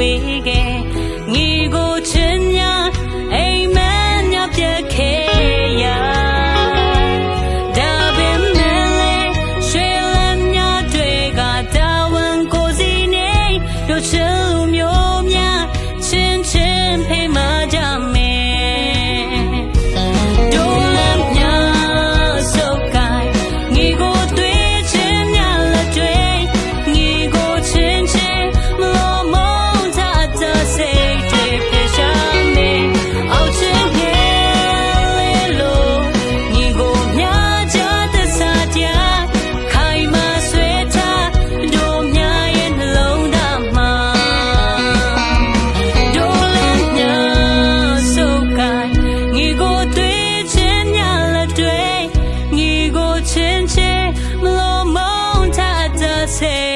为给你个真呀，哎们呀别开呀，大边门嘞，水冷呀对个大温过几年，有吃有面，真真陪满。say